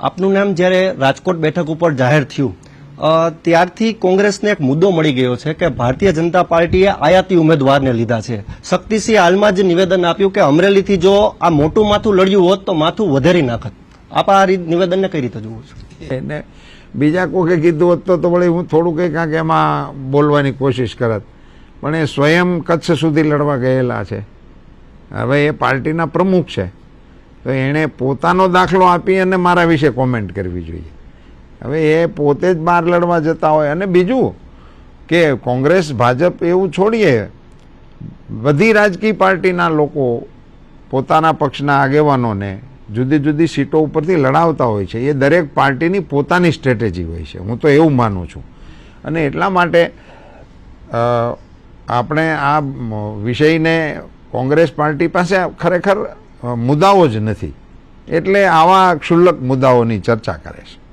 આપનું નામ જ્યારે રાજકોટ બેઠક ઉપર જાહેર થયું ત્યારથી કોંગ્રેસને એક મુદ્દો મળી ગયો છે કે ભારતીય જનતા પાર્ટીએ આયાતી ઉમેદવારને લીધા છે. શક્તિસિંહ હાલમાં જ નિવેદન આપ્યું કે અમરેલીથી જો આ મોટું માથું લડ્યું હોત તો માથું વધારી નાખત. આપ આ રીત- નિવેદનને કઈ રીતે જોવું છો? એને બીજા કોકે કીધું હોત તો વળી હું થોડું કંઈ કાંક એમાં બોલવાની કોશિશ કરત. પણ એ સ્વયં કચ્છ સુધી લડવા ગયેલા છે. હવે એ પાર્ટીના પ્રમુખ છે. તો એણે પોતાનો દાખલો આપી અને મારા વિશે કોમેન્ટ કરવી જોઈએ. હવે એ પોતે જ બહાર લડવા જતા હોય. અને બીજું કે કોંગ્રેસ, ભાજપ એવું છોડીએ, બધી રાજકીય પાર્ટીના લોકો પોતાના પક્ષના આગેવાનોને જુદી જુદી સીટો ઉપરથી લડાવતા હોય છે. એ દરેક પાર્ટીની પોતાની સ્ટ્રેટેજી હોય છે. હું તો એવું માનું છું. અને એટલા માટે આપણે આ વિષયને કોંગ્રેસ પાર્ટી પાસે ખરેખર મુદ્દાઓ જ નથી. એટલે આવા ક્ષુલ્લક મુદ્દાઓની ચર્ચા કરે છે.